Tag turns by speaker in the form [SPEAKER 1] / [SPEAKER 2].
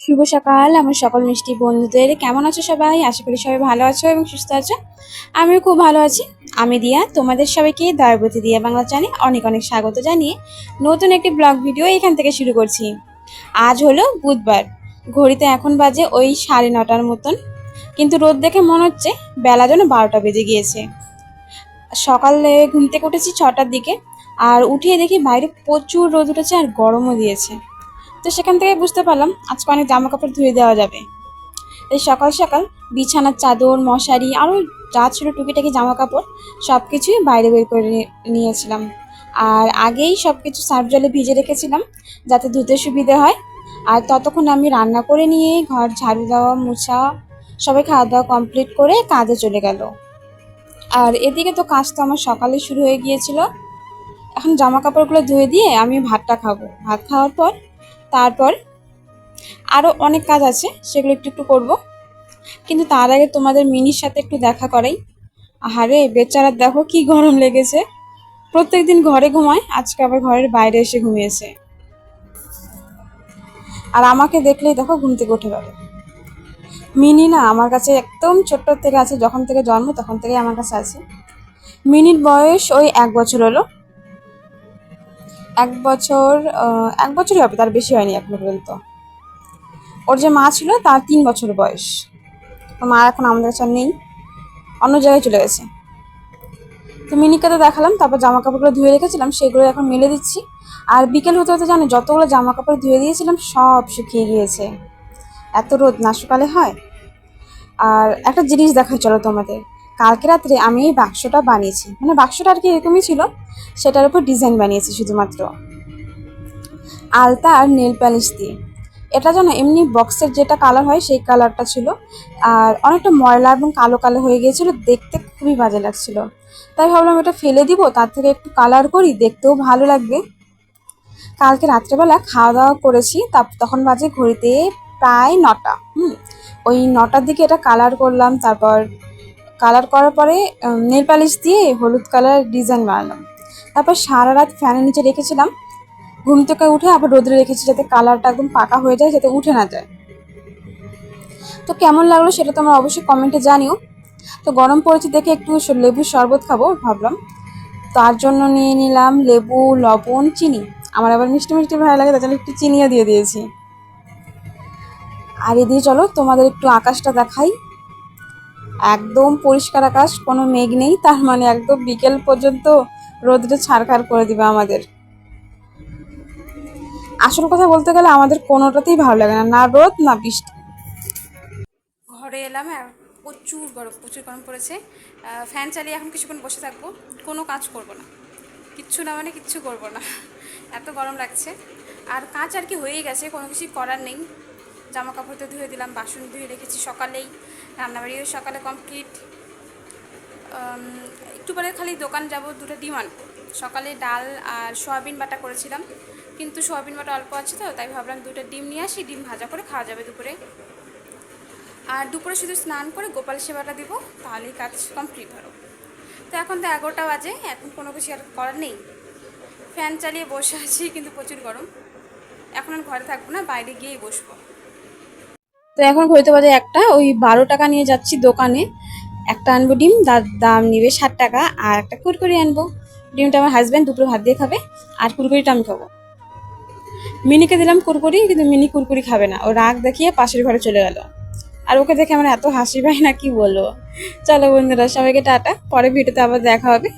[SPEAKER 1] শুভ সকাল, আমার সকল মিষ্টি বন্ধুদের। কেমন আছো সবাই? আশা করি সবাই ভালো আছো এবং সুস্থ আছো। আমিও খুব ভালো আছি। আমি দিয়া, তোমাদের সবাইকে দয়াবতী দিয়া বাংলা চ্যানেলে অনেক অনেক স্বাগত জানিয়ে নতুন একটি ব্লগ ভিডিও এখান থেকে শুরু করছি। আজ হলো বুধবার। ঘড়িতে এখন বাজে ওই সাড়ে নটার মতন। কিন্তু রোদ দেখে মনে হচ্ছে বেলা যেন বারোটা বেজে গিয়েছে। সকালে ঘুম থেকে উঠেছি ছটার দিকে। আর উঠিয়ে দেখি বাইরে প্রচুর রোদ উঠেছে আর গরমও দিয়েছে। তো সেখান থেকে বুঝতে পারলাম আজকে অনেক জামা কাপড় ধুয়ে দেওয়া যাবে। এই সকাল সকাল বিছানার চাদর, মশারি আরও যা ছিল টুকিটাকি জামা কাপড় সব কিছুই বাইরে বের করে নিয়ে- নিয়েছিলাম। আর আগেই সব কিছু সার্ফ জলে ভিজে রেখেছিলাম যাতে ধুতে সুবিধে হয়। আর ততক্ষণ আমি রান্না করে নিয়ে ঘর ঝাড়ু দেওয়া, মোছা, সবাই খাওয়া দাওয়া কমপ্লিট করে কাজে চলে গেল। আর এদিকে তো কাজ তো আমার সকালে শুরু হয়ে গিয়েছিল। এখন জামা কাপড়গুলো ধুয়ে দিয়ে আমি ভাতটা খাব। ভাত খাওয়ার পর তারপর আরও অনেক কাজ আছে, সেগুলো একটু একটু করব। কিন্তু তার আগে তোমাদের মিনির সাথে একটু দেখা করাই। আহারে বেচারার দেখো কি গরম লেগেছে। প্রত্যেকদিন ঘরে ঘুমায়, আজকে আবার ঘরের বাইরে এসে ঘুমিয়েছে। আর আমাকে দেখলেই দেখো ঘুম থেকে উঠে যাবে। মিনি না আমার কাছে একদম ছোট্ট থেকে আছে, যখন থেকে জন্ম তখন থেকে আমার কাছে আছে। মিনির বয়স ওই এক বছর হলো। এক বছর এক বছরই হবে, তার বেশি হয়নি এখনও পর্যন্ত। ওর যে মা ছিল, তার তিন বছর বয়স। ওর মা এখন আমাদের কাছে নেই। অন্য জায়গায় চলে গেছে। তো মিনিকে তো দেখালাম, তারপর জামা কাপড়গুলো ধুয়ে রেখেছিলাম, সেগুলো এখন মেলে দিচ্ছি। আর বিকেল হতে হতে জানো, যতগুলো জামা কাপড় ধুয়ে দিয়েছিলাম, সব শুকিয়ে গিয়েছে। এত রোদ না শুকালে হয়। আর একটা জিনিস দেখাই, চলো তোমাদের। কালকে রাত্রে আমি এই বাক্সটা বানিয়েছি। মানে বাক্সটা আর কি এরকমই ছিল, সেটার উপর ডিজাইন বানিয়েছি শুধুমাত্র। আলতা আর নেল পালিশ দিয়ে। এটা যেন এমনি বক্সের যেটা কালার হয় সেই কালারটা ছিল। আর অনেকটা ময়লা এবং কালো কালো হয়ে গিয়েছিল, দেখতে খুবই বাজে লাগছিল। তাই ভাবলাম এটা ফেলে দিব, তার থেকে একটু কালার করি, দেখতেও ভালো লাগবে। কালকে রাত্রেবেলা খাওয়া দাওয়া করেছি তা তখন বাজে ঘড়িতে প্রায় নটা। হুম, ওই নটার দিকে এটা কালার করলাম, তারপর কালার করার পরে নেল পালিশ দিয়ে হলুদ কালার ডিজাইন বানালাম। তারপর সারা রাত ফ্যানের নিচে রেখেছিলাম। ঘুম থেকে উঠে আবার রোদে রেখেছি যাতে কালারটা একদম পাকা হয়ে যায়, যাতে উঠে না যায়। তো কেমন লাগল সেটা তোমরা অবশ্যই কমেন্টে জানিও। তো গরম পড়েছে দেখে একটু লেবুর শরবত খাব ভাবলাম। তার জন্য নিয়ে নিলাম লেবু, লবণ, চিনি। আমার আবার মিষ্টি মিষ্টি ভালো লাগে, তার জন্য একটু চিনিও দিয়ে দিয়েছি। আর এদিকে চলো তোমাদের একটু আকাশটা দেখাই। একদম পরিষ্কার আকাশ, কোনো মেঘ নেই, তার মানে একদম বিকেল পর্যন্ত রোদটা ছাড়খাড় করে দিবে আমাদের। আসল কথা বলতে গেলে আমাদের কোনোটাতেই ভালো লাগে না না রোদ, না বৃষ্টি। ঘরে এলাম আর প্রচুর গরম প্রচুর গরম পড়েছে। ফ্যান চালিয়ে এখন কিছুক্ষণ বসে থাকব, কোনো কাজ করব না। কিচ্ছু না মানে কিচ্ছু করব না, এত গরম লাগছে। আর কাজ আর কি হয়েই গেছে, কোনো কিছুই করার নেই। জামা কাপড় তো ধুয়ে দিলাম, বাসন ধুয়ে রেখেছি সকালেই, রান্নাবাড়িও সকালে কমপ্লিট একটু পরে খালি দোকান যাব, দুটো ডিম আনব সকালে ডাল আর সয়াবিন বাটা করেছিলাম, কিন্তু সয়াবিন বাটা অল্প আছে তো, তাই ভাবলাম দুটো ডিম নিয়ে আসি, ডিম ভাজা করে খাওয়া যাবে দুপুরে। আর দুপুরে শুধু স্নান করে গোপাল সেবাটা দিব, তাহলেই কাজ কমপ্লিট হলো। তো এখন তো এগারোটা বাজে, এখন কোনো কিছু আর করার নেই। ফ্যান চালিয়ে বসে আছি, কিন্তু প্রচুর গরম। এখন আর ঘরে থাকব না, বাইরে গিয়েই বসবো। তো এখন ঘড়িতে বাজে একটা, ওই বারো টাকা নিয়ে যাচ্ছি দোকানে। একটা আনব ডিম দাম নিবে ষাট টাকা, আর একটা কুরকুরি আনব। ডিমটা আমার হাজব্যান্ড দুপুরে ভাত দিয়ে খাবে, আর কুরকুরিটা আমি খাব। মিনিকে দিলাম কুরকুরি, কিন্তু মিনি কুরকুরি খাবে না। ও রাগ দেখিয়ে পাশের ঘরে চলে গেল। আর ওকে দেখে আমার এত হাসি পায় না, কি বলব? চলো বন্ধুরা, সবাইকে টাটা। পরে ভিডিওতে আবার দেখা হবে।